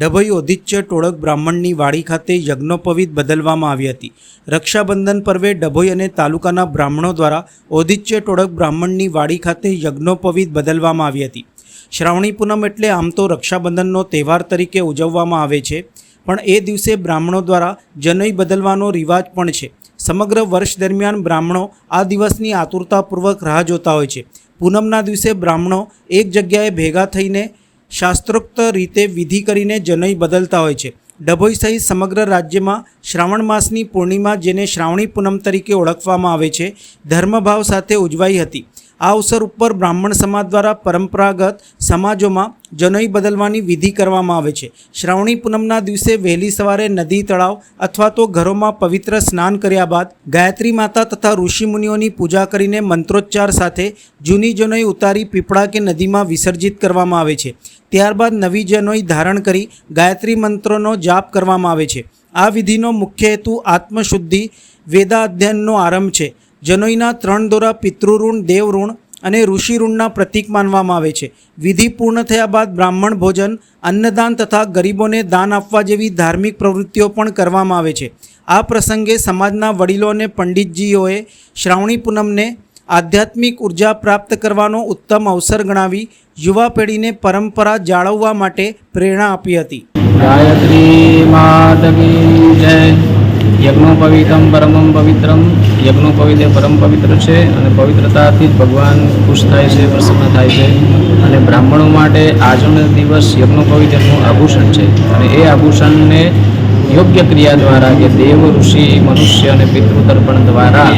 ડભોઈ ઓદિત્ય ટોળક બ્રાહ્મણની વાડી ખાતે યજ્ઞોપવિત બદલવામાં આવી હતી. રક્ષાબંધન પર્વે ડભોઈ અને તાલુકાના બ્રાહ્મણો દ્વારા ઓદિત્ય ટોળક બ્રાહ્મણની વાડી ખાતે યજ્ઞોપવિત બદલવામાં આવી હતી. શ્રાવણી પૂનમ એટલે આમ તો રક્ષાબંધનનો તહેવાર તરીકે ઉજવવામાં આવે છે, પણ એ દિવસે બ્રાહ્મણો દ્વારા જનોઈ બદલવાનો રિવાજ પણ છે. સમગ્ર વર્ષ દરમિયાન બ્રાહ્મણો આ દિવસની આતુરતાપૂર્વક રાહ જોતા હોય છે. પૂનમના દિવસે બ્રાહ્મણો એક જગ્યાએ ભેગા થઈને શાસ્ત્રોક્ત રીતે વિધિ કરીને જનોઈ બદલતા હોય છે. ડભોઈ સહિત સમગ્ર રાજ્યમાં શ્રાવણ માસની પૂર્ણિમા જેને શ્રાવણી પૂનમ તરીકે ઓળખવામાં આવે છે, ધર્મભાવ સાથે ઉજવાઈ હતી. આ અવસર ઉપર બ્રાહ્મણ સમાજ દ્વારા પરંપરાગત સમાજોમાં જનોઈ બદલવાની વિધિ કરવામાં આવે છે. શ્રાવણી પૂનમના દિવસે વહેલી સવારે નદી તળાવ અથવા તો ઘરોમાં પવિત્ર સ્નાન કર્યા બાદ ગાયત્રી માતા તથા ઋષિમુનિઓની પૂજા કરીને મંત્રોચ્ચાર સાથે જૂની જનોઈ ઉતારી પીપળા કે નદીમાં વિસર્જિત કરવામાં આવે છે. ત્યારબાદ નવી જનોઈ ધારણ કરી ગાયત્રી મંત્રોનો જાપ કરવામાં આવે છે. આ વિધિનો મુખ્ય હેતુ આત્મશુદ્ધિ વેદા અધ્યયનનો આરંભ છે. જનોઈના ત્રણ દોરા પિતૃઋણ, દેવઋણ અને ઋષિ ઋણના પ્રતીક માનવામાં આવે છે. વિધિ પૂર્ણ થયા બાદ બ્રાહ્મણ ભોજન, અન્નદાન તથા ગરીબોને દાન આપવા જેવી ધાર્મિક પ્રવૃત્તિઓ પણ કરવામાં આવે છે. આ પ્રસંગે સમાજના વડીલો અને પંડિતજીઓએ શ્રાવણી પૂનમને આધ્યાત્મિક ઊર્જા પ્રાપ્ત કરવાનો ઉત્તમ અવસર ગણાવી યુવા પેઢીને પરંપરા જાળવવા માટે પ્રેરણા આપી હતી. ગાયત્રી માત જય. યજ્ઞોપવિતમ પરમમ પવિત્રમ. યજ્ઞોપવિત પરમ પવિત્ર છે અને પવિત્રતાથી જ ભગવાન ખુશ થાય છે, પ્રસન્ન થાય છે. અને બ્રાહ્મણો માટે આજનો દિવસ યજ્ઞોપવિતનું આભૂષણ છે. અને એ આભૂષણને યોગ્ય ક્રિયા દ્વારા કે દેવ, ઋષિ, મનુષ્ય અને પિતૃતર્પણ દ્વારા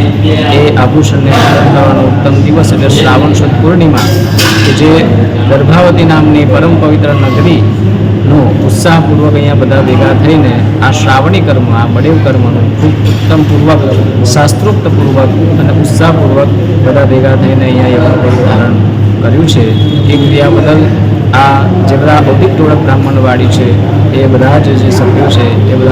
એ આભૂષણને કરવાનો ઉત્તમ દિવસ એટલે શ્રાવણ સુદ પૂર્ણિમા, કે જે ગર્ભાવતી નામની પરમ પવિત્ર નગરી નું ઉત્સાહપૂર્વક અહીંયા બધા ભેગા થઈને આ શ્રાવણી કર્મ, આ બળેવ કર્મનું ખૂબ ઉત્તમપૂર્વક, શાસ્ત્રોક્તપૂર્વક અને ઉત્સાહપૂર્વક બધા ભેગા થઈને અહીંયા યજ્ઞોપવિત ધારણ કર્યું છે. એ ક્રિયા બદલ આ જે બધા ઔદ્યોગિક ટોળક બ્રાહ્મણવાડી છે, એ બધા જ જે સભ્યો છે, એ બધા